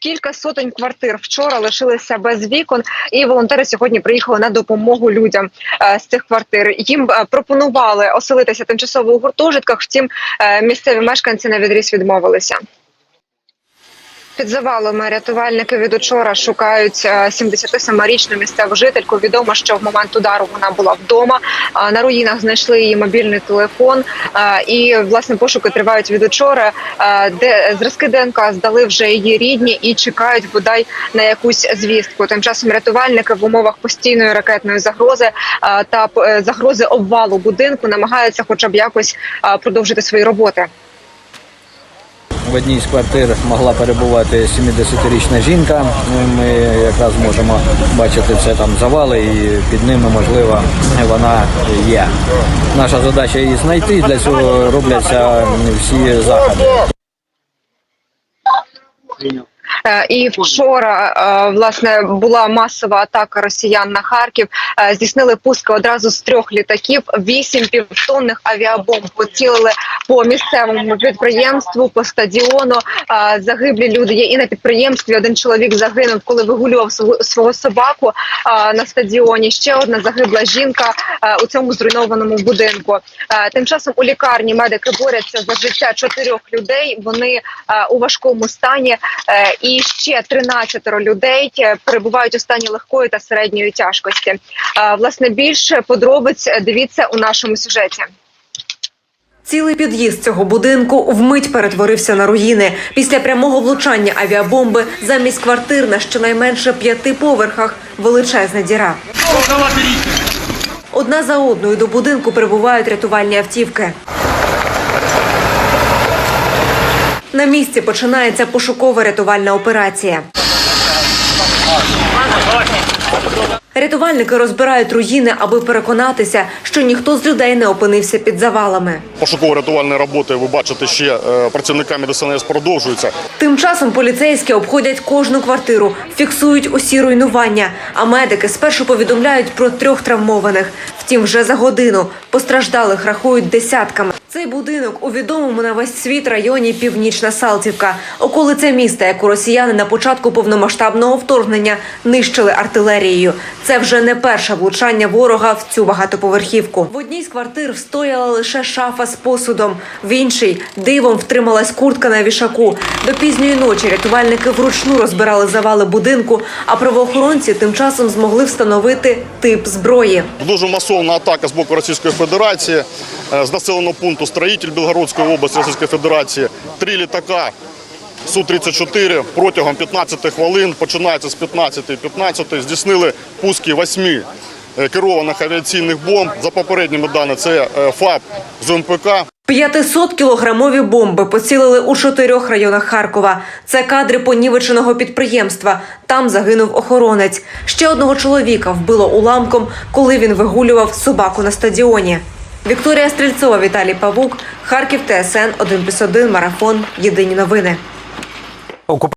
Кілька сотень квартир вчора лишилися без вікон, і волонтери сьогодні приїхали на допомогу людям е, з цих квартир. Їм е, пропонували оселитися тимчасово у гуртожитках. Втім, е, місцеві мешканці на відріз відмовилися. Під завалами рятувальники від учора шукають е, 77-річну місцеву жительку. Відомо, що в момент удару вона була вдома. На руїнах знайшли її мобільний телефон. Е, І власне пошуки тривають від учора. Е, Де зразки ДНК здали вже її рідні і чекають бодай на якусь звістку. Тим часом рятувальники в умовах постійної ракетної загрози е, та е, загрози обвалу будинку намагаються, хоча б якось е, продовжити свої роботи. В одній з квартир могла перебувати 70-річна жінка. Ми якраз можемо бачити це там завали, і під ними, можливо, вона є. Наша задача її знайти. Для цього робляться всі заходи. Е, І вчора е, власне була масова атака росіян на Харків. Е, Здійснили пуски одразу з трьох літаків. Вісім півтонних авіабомб поцілили по місцевому підприємству, по стадіону. Загиблі люди є і на підприємстві. Один чоловік загинув, коли вигулював свого- собаку на стадіоні. Ще одна загибла жінка у цьому зруйнованому будинку. Тим часом у лікарні медики борються за життя чотирьох людей. Вони у важкому стані. І ще 13 людей е, перебувають у стані легкої та середньої тяжкості. Е, Власне, більше подробиць дивіться у нашому сюжеті. Цілий під'їзд цього будинку вмить перетворився на руїни. Після прямого влучання авіабомби замість квартир на щонайменше п'яти поверхах величезна діра. Одна за одною до будинку прибувають рятувальні автівки. На місці починається пошукова рятувальна операція. Рятувальники розбирають руїни, аби переконатися, що ніхто з людей не опинився під завалами. Пошуково-рятувальні роботи, ви бачите, ще е, працівниками ДСНС продовжуються. Тим часом поліцейські обходять кожну квартиру, фіксують усі руйнування. А медики спершу повідомляють про трьох травмованих. Втім, вже за годину постраждалих рахують десятками. Цей будинок у відомому на весь світ районі Північна Салтівка, околиця міста, яку росіяни на початку повномасштабного вторгнення нищили артилерією. Це вже не перше влучання ворога в цю багатоповерхівку. В одній з квартир встояла лише шафа з посудом, в іншій дивом втрималась куртка на вішаку. До пізньої ночі рятувальники вручну розбирали завали будинку, а правоохоронці тим часом змогли встановити тип зброї. Дуже масовна атака з боку Російської Федерації е, з населеного пункту Строїтель Білгородської області Російської Федерації. Три літака Су-34 протягом 15 хвилин, починається з 15.15, здійснили пуски восьми е, керованих авіаційних бомб. За попередніми даними це е, ФАП з МПК. 500-кілограмові бомби поцілили у чотирьох районах Харкова. Це кадри понівеченого підприємства. Там загинув охоронець. Ще одного чоловіка вбило уламком, коли він вигулював собаку на стадіоні. Вікторія Стрільцова, Віталій Павук, Харків, ТСН 1+,1, Марафон. Єдині новини. ocupa